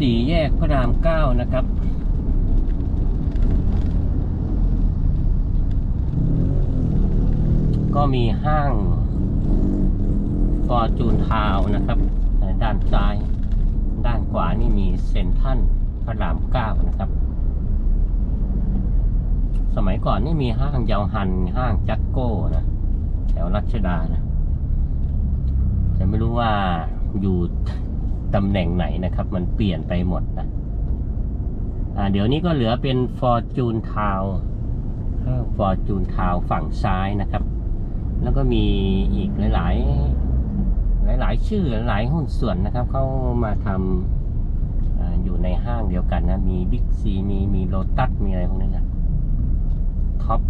สี่แยกพระรามเก้านะครับ ก็มีห้างฟอร์จูนทาวนะครับ ด้านซ้าย ด้านขวานี่มีเซนทัลพระรามเก้านะครับ สมัยก่อนนี่มีห้างเยาวหัน ห้างจัดโก้นะ แถวรัชดานะ แต่ไม่รู้ว่าอยู่ ตำแหน่งไหนนะครับ มันเปลี่ยนไปหมดนะอ่าเดี๋ยวนี้ก็เหลือเป็นฟอร์จูนทาวฟอร์จูนทาวฝั่งซ้ายนะครับ แล้วก็มีอีกหลาย ๆ หลาย ๆ ชื่อหลายหุ้นส่วนนะครับ เขามาทำออยู่ในห้างเดียวกันนะ มีบิ๊กซีมีมีโลตัสมีอะไรพวกนี้นะท็อป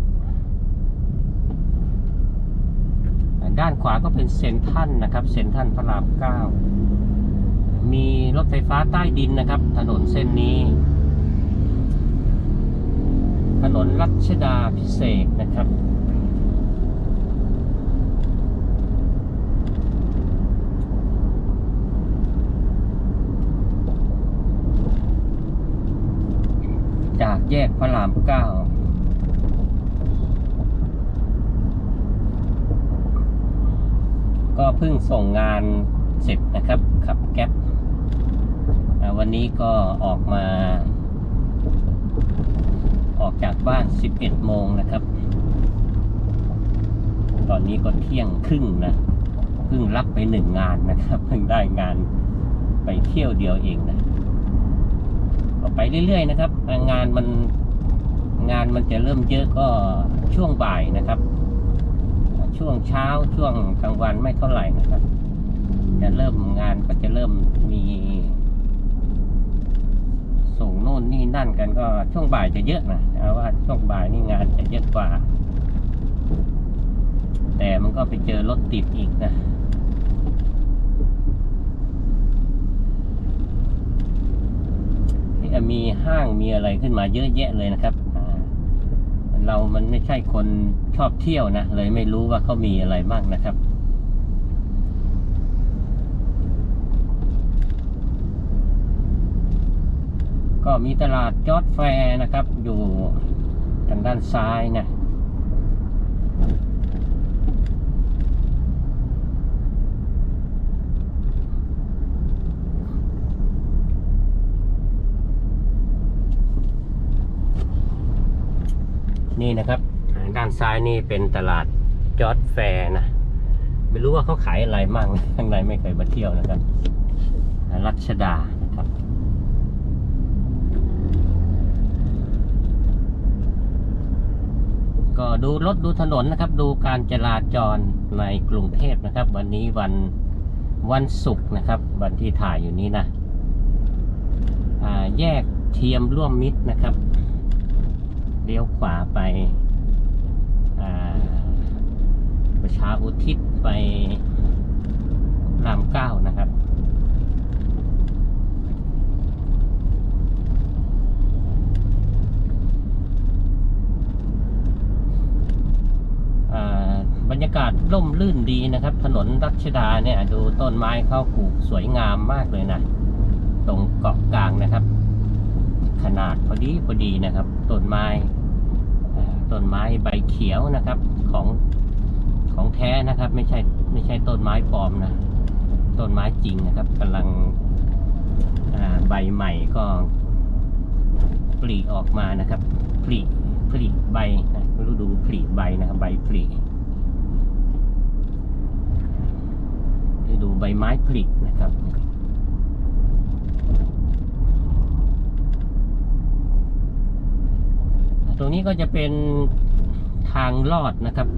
ด้านขวาก็เป็นเซนทันนะครับ เซนทันพระรามเก้า มีรถไฟฟ้าใต้ดินนะครับ ถนนเส้นนี้ ถนนรัชดาพิเศษนะครับจากแยกพระรามเก้าก็เพิ่งส่งงาน เสร็จนะครับ ขับแก๊ปวันนี้ก็ออกมา ออกจากบ้าน 11 โมงนะครับ ตอนนี้ก็เที่ยงครึ่งนะเพิ่งรับไปหนึ่งงานนะครับเพิ่งได้งานไปเที่ยวเดียวเองนะก็ไปเรื่อยๆนะครับ งานมันงานมันจะเริ่มเยอะก็ช่วงบ่ายนะครับ ช่วงเช้าช่วงกลางวันไม่เท่าไหร่นะครับ จะเริ่มงานก็จะเริ่มมี ส่งโน่นนี่นั่นกันก็ช่วงบ่ายจะเยอะนะแต่ว่าช่วงบ่ายนี่งานจะเยอะกว่า แต่มันก็ไปเจอรถติดอีกนะนี่มีห้างมีอะไรขึ้นมาเยอะแยะเลยนะครับเรามันไม่ใช่คนชอบเที่ยวนะ เลยไม่รู้ว่าเขามีอะไรบ้างนะครับ ก็มีตลาดจอดแฟร์นะครับ อยู่ทางด้านซ้ายนะนี่นะครับด้านซ้ายนี่เป็นตลาดจอดแฟร์นะ ไม่รู้ว่าเขาขายอะไรมั่งข้างในไม่เคยมาเที่ยวนะครับ รัชดานะครับ ก็ดูรถดูถนนนะครับ ดูการจราจรในกรุงเทพนะครับ วันนี้วันวันศุกร์นะครับ วันที่ถ่ายอยู่นี้นะอ่าแยกเทียมร่วมมิตรนะครับเลี้ยวขวาไปอ่าประชาอุทิศไปรามเก้านะครับ อ่าบรรยากาศร่มรื่นดีนะครับ ถนนรัชดาเนี่ยดูต้นไม้เข้าปลูกสวยงามมากเลยนะ ตรงเกาะกลางนะครับ ขนาดพอดีพอดีนะครับ ต้นไม้ต้นไม้ใบเขียวนะครับของของแท้นะครับ ไม่ใช่ไม่ใช่ต้นไม้ปลอมนะต้นไม้จริงนะครับกำลังใบใหม่ก็ปลีออกมานะครับปลีปลีใบนะฤดูปลีใบนะครับ ใบปลี ใบไม้ผลินะครับตรงนี้ก็จะเป็นทางลอดนะครับ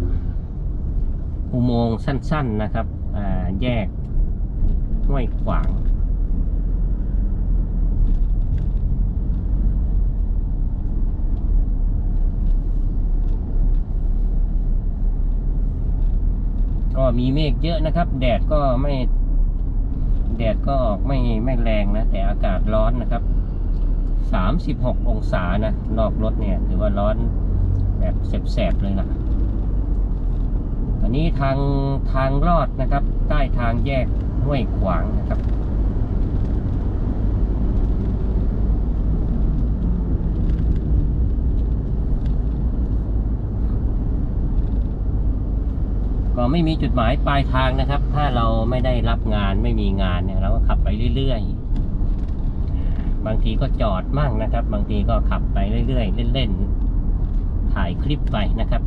อุโมงค์สั้น ๆนะครับอ่าแยกห้วยขวาง ก็มีเมฆเยอะนะครับ แดดก็ไม่ แดดก็ออกไม่ไม่แรงนะ แต่อากาศร้อนนะครับสามสิบหกองศานะนอกรถเนี่ยถือว่าร้อนแบบแสบๆเลยนะอันนี้ทางทางลอดนะครับ ใต้ทางแยกห้วยขวางนะครับ ไม่มีจุดหมายปลายทางนะครับ ถ้าเราไม่ได้รับงานไม่มีงานเนี่ยเราก็ขับไปเรื่อยๆ บางทีก็จอดมั่งนะครับ บางทีก็ขับไปเรื่อยๆ เล่นๆ ถ่ายคลิปไปนะครับ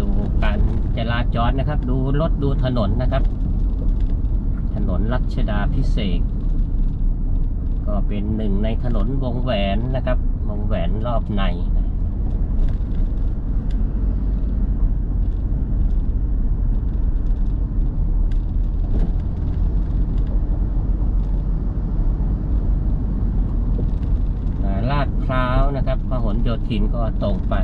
ดูการจราจรนะครับ ดูรถดูถนนนะครับ ถนนรัชดาพิเศษ ก็เป็นหนึ่งในถนนวงแหวนนะครับ วงแหวนรอบในนะลาดพร้าวนะครับพหลโยธินก็ตรงไป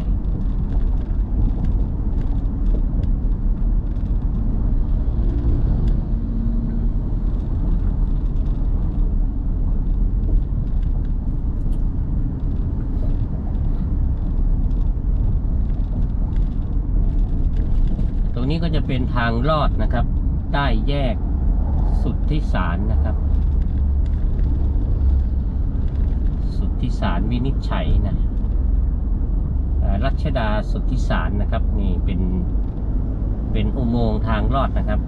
ตรงนี้ก็จะ เป็นทางลอดนะครับ ใต้แยกสุดที่สารนะครับ สุดที่สารวินิจฉัยนะรัชดาสุดที่สารนะครับนี่เป็นเป็นอุโมงค์ทางลอดนะครับ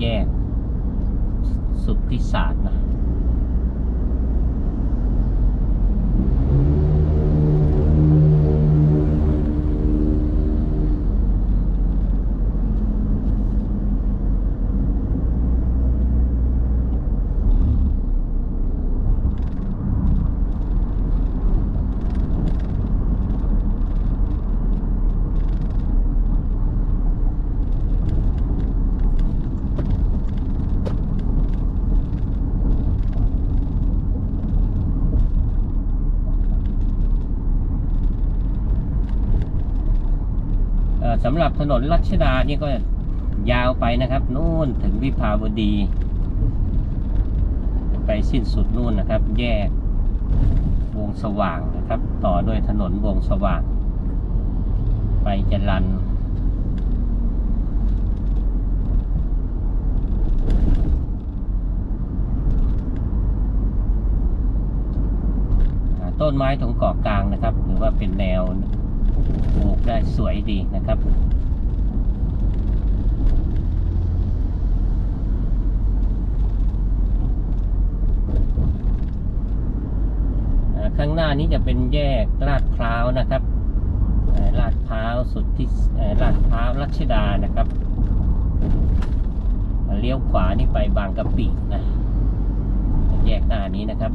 แยกสุดที่สารนะ สำหรับถนนรัชดานี่ก็ยาวไปนะครับนู่นถึงวิภาวดี ไปสิ้นสุดนู่นนะครับ แยกวงสว่างนะครับ ต่อด้วยถนนวงสว่าง ไปจรันต้นไม้ตรงเกาะกลางนะครับถือว่าเป็นแนว ปลูกได้สวยดีนะครับข้างหน้านี้จะเป็นแยกลาดพร้าวนะครับลาดพร้าวสุดที่ลาดพร้าวรัชดานะครับเลี้ยวขวานี่ไปบางกะปินะแยกหน้านี้นะครับ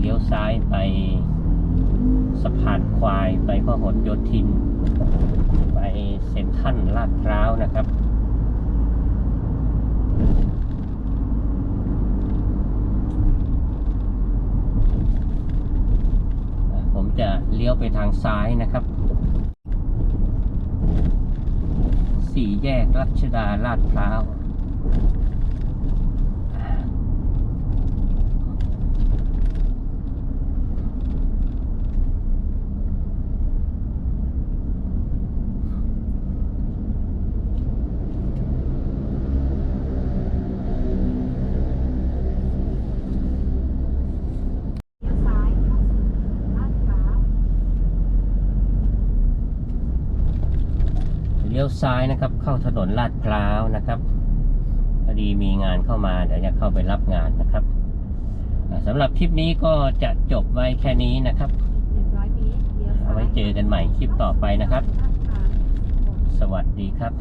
เลี้ยวซ้ายไป สะพานควายไปพหลโยธิน ไปเซ็นทรัลลาดพร้าวนะครับ ผมจะเลี้ยวไปทางซ้ายนะครับสี่แยกรัชดาลาดพร้าว เลี้ยวซ้ายเข้าสู่ลาดพร้าว เลี้ยวซ้ายนะครับ เข้าถนนลาดพร้าวนะครับพอดีมีงานเข้ามาเดี๋ยวจะเข้าไปรับงานนะครับอ่าสำหรับคลิปนี้ก็จะจบไว้แค่นี้นะครับ100เมตรเลี้ยวซ้ายเอาไว้เจอกันใหม่คลิปต่อไปนะครับลาดพร้าวสวัสดีครับ